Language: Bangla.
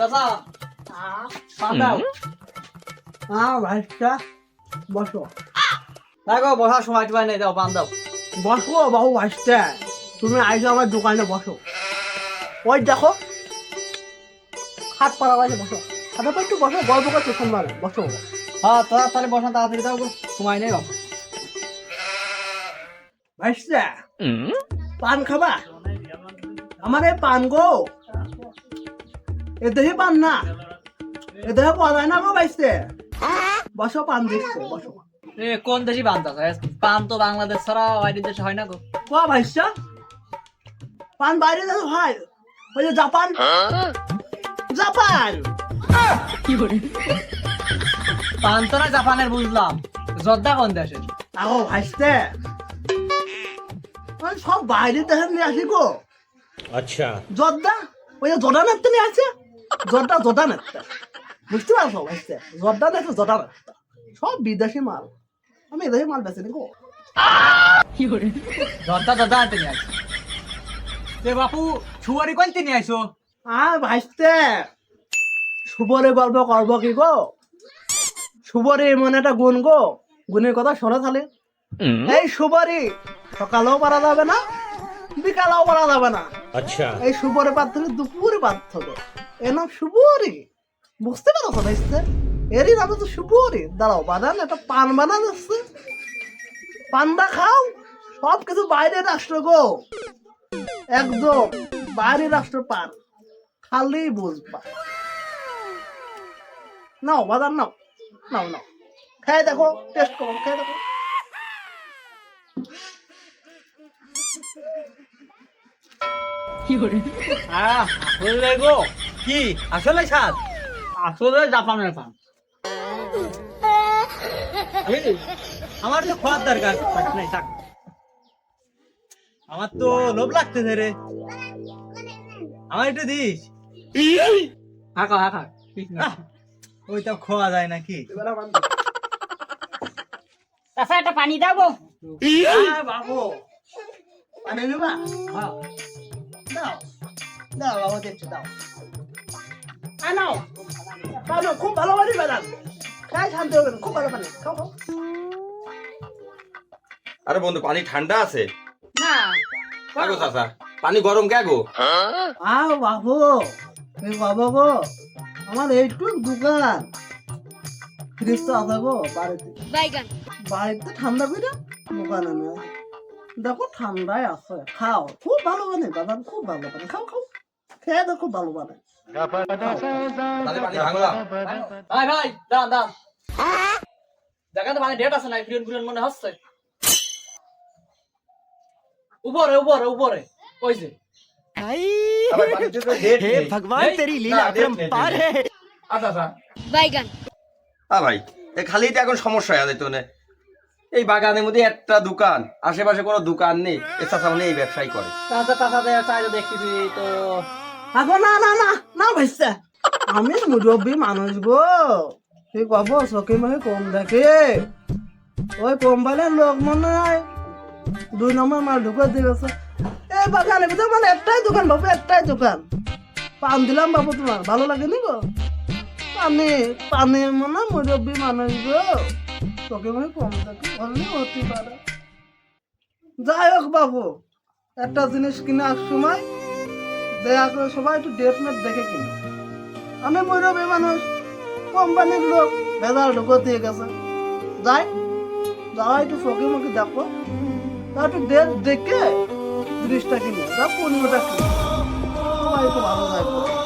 দাও হ্যাঁ ভাইটা বসো। দেখো বসার সময় টুমাই নেই দাও পান দাও। বসো বাবু ভাইটা তুমি আইসো আমার দোকানে বসো। ওই দেখো হাত পাড়া আছে বসো। হাতে পা একটু বসো গল্প করছ সোমবার বসো। হ্যাঁ তোরা তাহলে বসা তাড়াতাড়ি দাও সময় নেই বাবা। ভাইটা পান খাবা? আমার এই পান গো। এদেহে পান না। এদেহে পাওয়া যায় না গো বাইসতে বসো পান দিচ্ছে বসো। এ কোন দেশি পান চাষ পান তো বাংলাদেশ ছাড়া বাইরের দেশে হয় না গো। ক ভাইসা? পান বাইরে দেশে হয়। ওই জাপান। জাপান। কি করে পান তো না জাপানের বুঝলাম। জর্দা কোন দেশে? আগো ভাইসতে সব বাইরে দেশে নিয়ে আসি গো। আচ্ছা। জর্দা? ওই জর্দানের তো নিয়ে আছে জর্দা জর্দান একটা। বুঝতে পারছ? ভাইছে জর্দান একটা জর্দান একটা। সব বিদেশি মাল। আমি এদেশি মাল বেছে নিকো জর্দা জর্দা আনতে নিয়ে আসো রে বাপু ছুয়ারি কইতে নিয়ে আসো আ ভাইছে সুবরে গল্প করব কি গো? সুবরে এমন একটা গুণ গো। গুণের কথা শোনা থালে এই সুবরে সকালেও পারা যাবে না বিকালেও পারা যাবে না। আচ্ছা। এই সুবরে পার্থক্য দুপুরে পার্থক্য। এর নাম সুপুরি বুঝতে পারো কথা এসছে? এরই নাম তো সুপুরি দাঁড়াও বানান একটা পান বানান যাচ্ছে পান্ডা খাও সব কিছু বাইরের রাষ্ট্র গো। একদম বাইরের রাষ্ট্র পান। খালি বুঝবা। নাও বাদাম নাও। নাও নাও। খেয়ে দেখো টেস্ট করো খেয়ে দেখো। কি আহ আসলে গো কি? আসলে স্বাদ আসলে জাপানের পান। আমার তো খাওয়ার দরকার। নাই থাক। আমার তো লোভ লাগতেছে রে। আমার একটু দিস। হাঁকা হাঁকা ওইটা খোয়া যায় নাকি? এবার একটা পানি দাও গো। বাবু। পানি নেবা হ্যাঁ। দাও। দাও বাবু দেখছি দাও। নাও ভালো খুব ভালো পানি বানান খাই শান্তি হবে খুব ভালো পানি খাও খাও। আরে বন্ধু পানি ঠান্ডা আছে? না আগো চাচা পানি গরম কে গো? আহ বাবু। এই বাবা গো আমার এইটুকু দোকান। ফ্রিজ তো আছে গো বাড়িতে। বাইগান। বাড়িতে ঠান্ডা করে দোকানে নিয়ে দেখো ঠান্ডায় আছে। খাও। খুব ভালো বানে বাদাম খুব ভালো বানে খাও খাও। খেয়ে তো ভালো ভাই ভাই দাঁড়ান দাঁড়ান। মানে ডেট আছে ফিরন ফিরন মনে হচ্ছে? উপরে উপরে উপরে। ওই যে। খালি তো এখন সমস্যা আছে তো এই বাগানের মধ্যে একটা দোকান আশেপাশে কোনো দোকান নেই। চাচা মানে এই ব্যবসায় করে। চাচা তো। আগো না না না না ভাইসা আমি মুরব্বী মানুষ গো তুই কব চকি মাহি কম দেখে ওই কোম্পানির লোক মনে হয় দুই নম্বর মাল ঢুকে দিয়েছে এই বাগানের ভিতরে মানে একটাই দোকান বাবু একটাই দোকান পান দিলাম বাবু তোমার ভালো লাগেনি গো পানি পানি মনে মুরব্বী মানুষ গো চকি মাহি কম দেখে হলে হতে পারে যাই হোক বাবু একটা জিনিস কেনার সময় দয়া করে সবাই একটু ডেট মেট দেখে কিনো। আমি মুরব্বী মানুষ কোম্পানির লোক, ভেজাল ঢুকো দিয়ে গেছে। যাই যাওয়া একটু ফকি মুখে দেখো। তা একটু ডেট দেখে জিনিসটা কিনে। তা পনেরোটা কিনে। সবাই একটু ভালো থাকবে